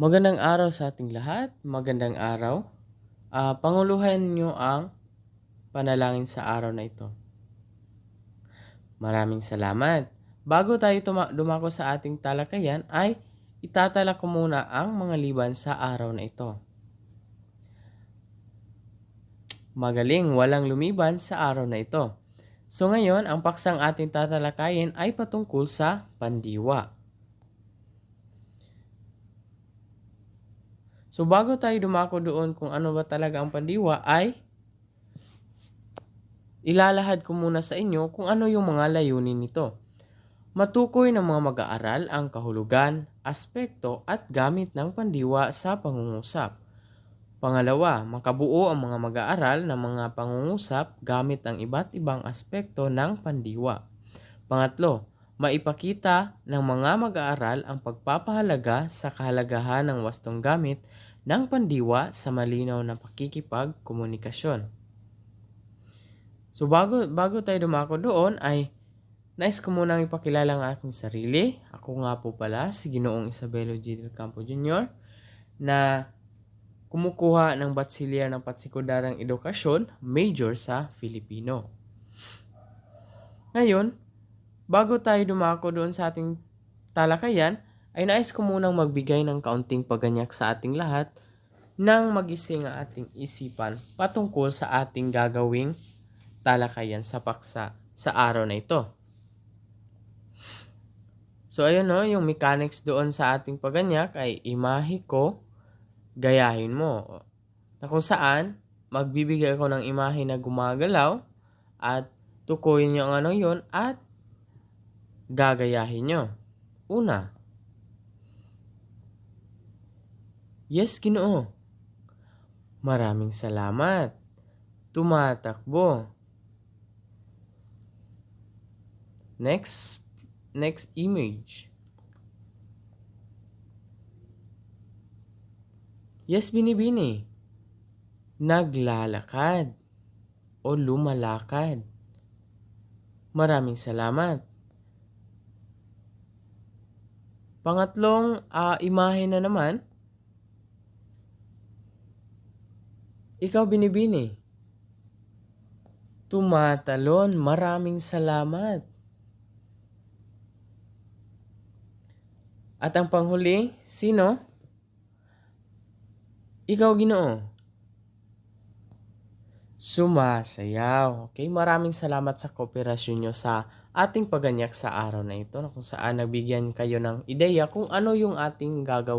Magandang araw sa ating lahat. Magandang araw. Ah, panguluhan niyo ang panalangin sa araw na ito. Maraming salamat. Bago tayo tuma- dumako sa ating talakayan ay itatala ko muna ang mga liban sa araw na ito. Magaling, walang lumiban sa araw na ito. So ngayon, ang paksang ating tatalakayin ay patungkol sa pandiwa. So bago tayo dumako doon kung ano ba talaga ang pandiwa ay ilalahad ko muna sa inyo kung ano yung mga layunin nito. Matukoy ng mga mag-aaral ang kahulugan, aspekto at gamit ng pandiwa sa pangungusap. Pangalawa, makabuo ang mga mag-aaral ng mga pangungusap gamit ang iba't ibang aspekto ng pandiwa. Pangatlo, maipakita ng mga mag-aaral ang pagpapahalaga sa kahalagahan ng wastong gamit ng pandiwa sa malinaw na pakikipagkomunikasyon. So bago, bago tayo dumako doon ay nais ko munang ipakilala ang aking sarili. Ako nga po pala si Ginoong Isabelo G. Del Campo Jr. na kumukuha ng Bachelor ng Patsikudarang Edukasyon, major sa Filipino. Ngayon, bago tayo dumako doon sa ating talakayan, ay nais ko munang magbigay ng kaunting paganyak sa ating lahat nang magising ang ating isipan patungkol sa ating gagawing talakayan sa paksa sa araw na ito. So ayun no, yung mechanics doon sa ating paganyak ay imahe ko, gayahin mo. Na kung saan, magbibigay ako ng imahe na gumagalaw at tukuyin nyo ang ano yun at gagayahin nyo. Una, Yes, Ginoo. Maraming salamat. Tumatakbo. Next next image. Yes, binibini. Naglalakad o lumalakad. Maraming salamat. Pangatlong ah, imahe na naman. Ikaw binibini. Tumatalon. Maraming salamat. At ang panghuli, sino? Ikaw ginoo. Sumasayaw. Okay, maraming salamat sa kooperasyon nyo sa ating paganyak sa araw na ito na kung saan nagbigyan kayo ng ideya kung ano yung ating gagawin